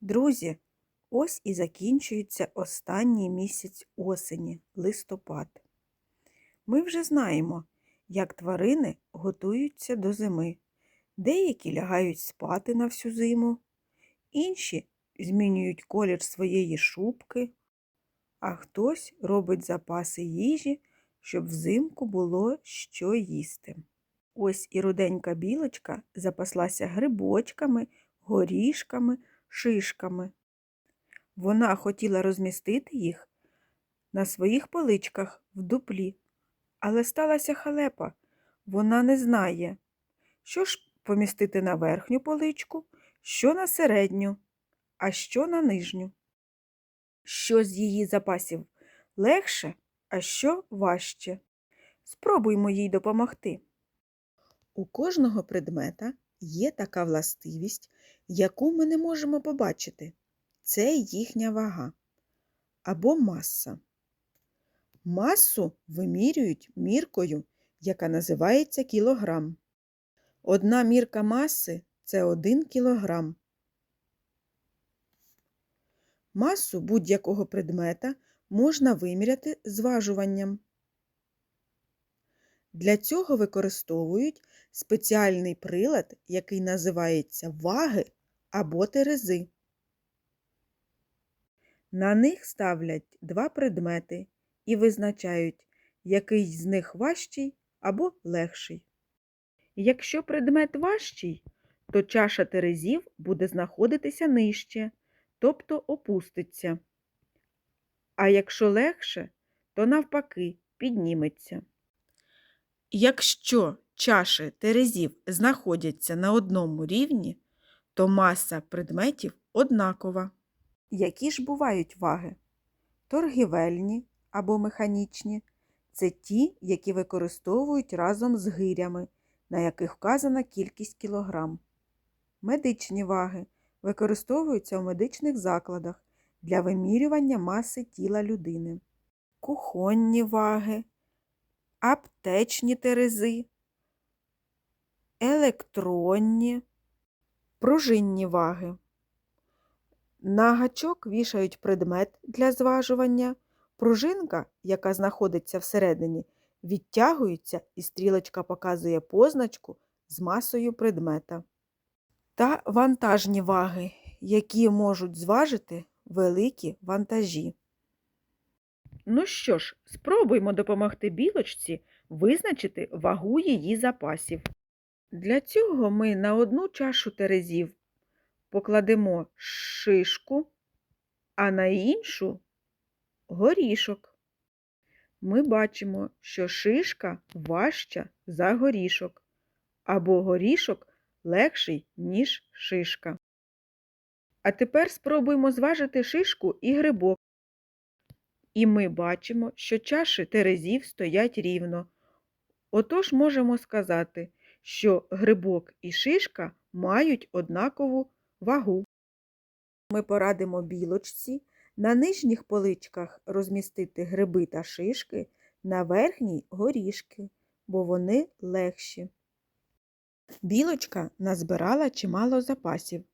Друзі, ось і закінчується останній місяць осені, листопад. Ми вже знаємо, як тварини готуються до зими. Деякі лягають спати на всю зиму, інші змінюють колір своєї шубки, а хтось робить запаси їжі, щоб взимку було що їсти. Ось і руденька білочка запаслася грибочками, горішками, шишками. Вона хотіла розмістити їх на своїх поличках в дуплі, але сталася халепа. Вона не знає, що ж помістити на верхню поличку, що на середню, а що на нижню. Що з її запасів легше, а що важче. Спробуймо їй допомогти. У кожного предмета є така властивість, яку ми не можемо побачити. Це їхня вага або маса. Масу вимірюють міркою, яка називається кілограм. Одна мірка маси це 1 кілограм. Масу будь-якого предмета можна виміряти зважуванням. Для цього використовують спеціальний прилад, який називається ваги або терези. На них ставлять два предмети і визначають, який з них важчий або легший. Якщо предмет важчий, то чаша терезів буде знаходитися нижче, тобто опуститься. А якщо легше, то навпаки підніметься. Якщо чаші терезів знаходяться на одному рівні, то маса предметів однакова. Які ж бувають ваги? Торгівельні або механічні це ті, які використовують разом з гирями, на яких вказана кількість кілограм. Медичні ваги використовуються у медичних закладах для вимірювання маси тіла людини. Кухонні ваги, аптечні терези, електронні, пружинні ваги. На гачок вішають предмет для зважування. Пружинка, яка знаходиться всередині, відтягується і стрілочка показує позначку з масою предмета. Та вантажні ваги, які можуть зважити великі вантажі. Ну що ж, спробуймо допомогти білочці визначити вагу її запасів. Для цього ми на одну чашу терезів покладемо шишку, а на іншу горішок. Ми бачимо, що шишка важча за горішок, або горішок легший, ніж шишка. А тепер спробуємо зважити шишку і грибок. І ми бачимо, що чаші терезів стоять рівно. Отож можемо сказати, що грибок і шишка мають однакову вагу. Ми порадимо білочці на нижніх поличках розмістити гриби та шишки, на верхній горішки, бо вони легші. Білочка назбирала чимало запасів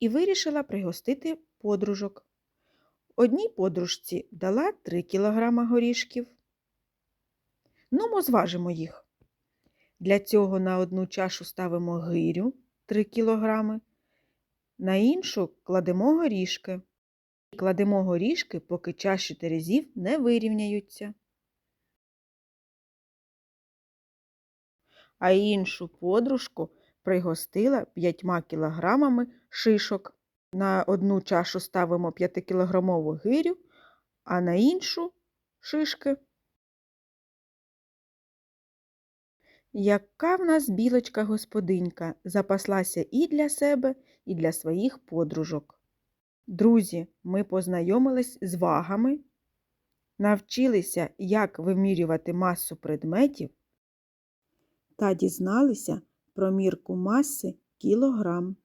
і вирішила пригостити подружок. Одній подружці дала 3 кг горішків. Ну, ми зважимо їх. Для цього на одну чашу ставимо гирю 3 кг, на іншу кладемо горішки. І Кладемо горішки, поки чаші терезів не вирівняються. А іншу подружку пригостила 5 кілограмами шишок. На одну чашу ставимо 5-кілограмову гирю, а на іншу шишки. Яка в нас білочка-господинька запаслася і для себе, і для своїх подружок. Друзі, ми познайомились з вагами, навчилися, як вимірювати масу предметів та дізналися про мірку маси кілограм.